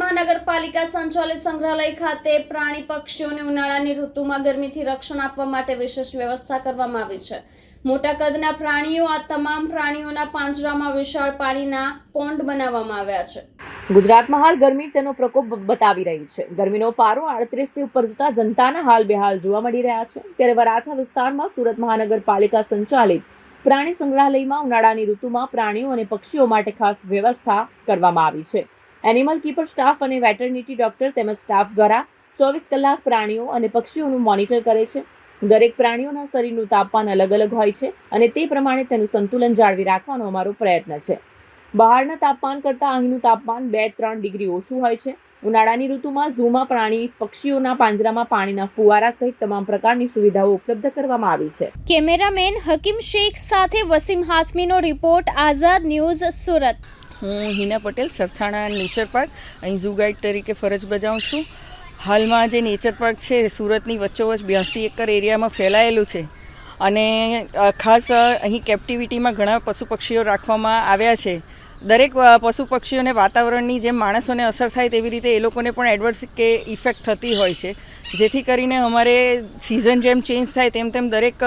મહાનગરપાલિકા સંચાલિત સંગ્રહાલય ખાતે પ્રાણી પક્ષીઓને ઉનાળાની ઋતુમાં ગરમીથી રક્ષણ આપવા માટે વિશેષ વ્યવસ્થા કરવામાં આવી છે. મોટા કદના પ્રાણીઓ, આ તમામ પ્રાણીઓના પાંજરામાં વિશાળ પાણીના પોન્ડ બનાવવામાં આવ્યા છે. ગુજરાતમાં હાલ ગરમી તેનો પ્રકોપ બતાવી રહી છે. ગરમીનો પારો આડત્રીસથી ઉપર જતા જનતાના હાલ બેહાલ જોવા મળી રહ્યા છે. ત્યારે વરાછા વિસ્તારમાં સુરત મહાનગરપાલિકા સંચાલિત પ્રાણી સંગ્રહાલયમાં ઉનાળાની ઋતુમાં પ્રાણીઓ અને પક્ષીઓ માટે ખાસ વ્યવસ્થા કરવામાં આવી છે. એનિમલ કીપર સ્ટાફ અને વેટરનિટી ડોક્ટર તેમજ સ્ટાફ દ્વારા ચોવીસ કલાક પ્રાણીઓ અને પક્ષીઓનું મોનિટર કરે છે. દરેક પ્રાણીઓના શરીરનું તાપમાન અલગ અલગ હોય છે અને તે પ્રમાણે તેનું સંતુલન જાળવી રાખવાનો અમારો પ્રયત્ન છે. બહારના તાપમાન કરતાં અહીંનું તાપમાન બે ત્રણ ડિગ્રી ઓછું હોય છે. ઉનાળાની ઋતુમાં ઝૂમાં પ્રાણી પક્ષીઓના પાંજરામાં પાણીના ફુવારા સહિત તમામ પ્રકારની સુવિધાઓ ઉપલબ્ધ કરવામાં આવી છે. કેમેરામેન હકીમ શેખ સાથે વસીમ હાસમીનો રિપોર્ટ આઝાદ ન્યૂઝ સુરત. હું હિના પટેલ, સરથાણા નેચર પાર્ક, અહીં ઝૂ ગાઈડ તરીકે ફરજ બજાવું છું. હાલમાં જે નેચર પાર્ક છે સુરતની વચ્ચોવચ્ચ બ્યાસી એકર એરિયામાં ફેલાયેલું છે. અને ખાસ અહીં કેપ્ટિવિટીમાં ઘણા પશુ પક્ષીઓ રાખવામાં આવ્યા છે. દરેક પશુ પક્ષીઓને વાતાવરણની જેમ માણસોને અસર થાય તેવી રીતે એ લોકોને પણ એડવર્સ કે ઇફેક્ટ થતી હોય છે. જેથી કરીને અમારે સિઝન જેમ ચેન્જ થાય તેમ તેમ દરેક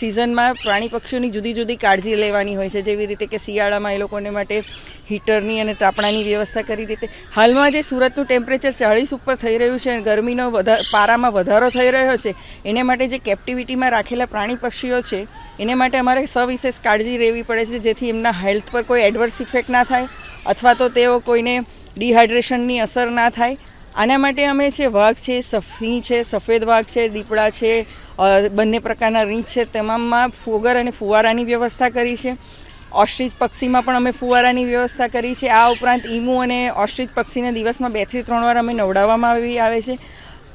સિઝનમાં પ્રાણી પક્ષીઓની જુદી જુદી કાળજી લેવાની હોય છે. જેવી રીતે કે શિયાળામાં એ લોકોને માટે હીટરની અને તાપણાની વ્યવસ્થા કરી રીતે. હાલમાં જે સુરતનું ટેમ્પરેચર ચાળીસ ઉપર થઈ રહ્યું છે અને ગરમીનો વધા, પારામાં વધારો થઈ રહ્યો છે, એને માટે જે કેપ્ટિવિટીમાં રાખેલા પ્રાણી પક્ષીઓ છે, એને માટે અમારે સવિશેષ કાળજી લેવી પડે છે. જેથી એમના હેલ્થ પર કોઈ એડવર્સ ઇફેક્ટ ના થાય અથવા તો તેઓ કોઈને ડિહાઇડ્રેશનની અસર ના થાય. આના માટે અમે છે, વાઘ છે, સફી છે, સફેદ વાઘ છે, દીપડા છે બંને પ્રકારના રીંછ છે, તમામમાં ફોગર અને ફુવારાની વ્યવસ્થા કરી છે. ઓસ્ટ્રિચ પક્ષીમાં પણ અમે ફુવારાની વ્યવસ્થા કરી છે. આ ઉપરાંત ઈમુ અને ઓસ્ટ્રિચ પક્ષીને દિવસમાં બેથી ત્રણ વાર અમે નવડાવવામાં આવી આવે છે.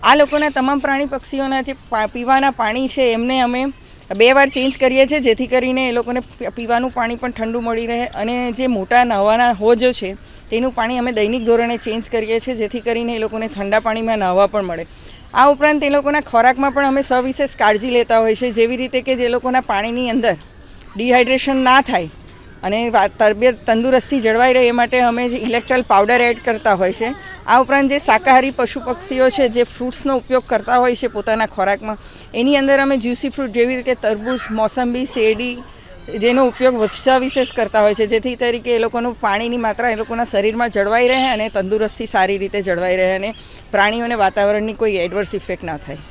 આ લોકોના તમામ પ્રાણી પક્ષીઓના જે પીવાના પાણી છે, એમને અમે બે વાર ચેન્જ કરીએ છીએ, જેથી કરીને એ લોકોને પીવાનું પાણી પણ ઠંડુ મળી રહે અને જે મોટા નહાવાના હોજો છે, તેનું પાણી અમે દૈનિક ધોરણે ચેન્જ કરીએ છીએ, જેથી કરીને એ લોકોને ઠંડા પાણીમાં નાહવા પણ મળે. આ ઉપરાંત એ લોકોના ખોરાકમાં પણ અમે સવિશેષ કાળજી લેતા હોય છે, જેવી રીતે કે જે લોકોના પાણીની અંદર ડિહાઇડ્રેશન ના થાય અને તબિયત તંદુરસ્તી જળવાઈ રહે એ માટે અમે જે ઇલેક્ટ્રલ પાવડર એડ કરતા હોય છે, આ ઉપરાંત જે શાકાહારી પશુ પક્ષીઓ છે, જે ફ્રૂટ્સનો ઉપયોગ કરતા હોય છે પોતાના ખોરાકમાં, એની અંદર અમે જ્યુસી ફ્રૂટ જેવી રીતે તરબૂચ, મોસંબી, શેરડી, જેનો ઉપયોગ વત્સા વિશેષ કરતા હોય છે, જેથી તરીકે એ લોકોનું પાણીની માત્રા એ લોકોના શરીરમાં જળવાઈ રહે અને તંદુરસ્તી સારી રીતે જળવાઈ રહે અને પ્રાણીઓને વાતાવરણની કોઈ એડવર્સ ઇફેક્ટ ના થાય.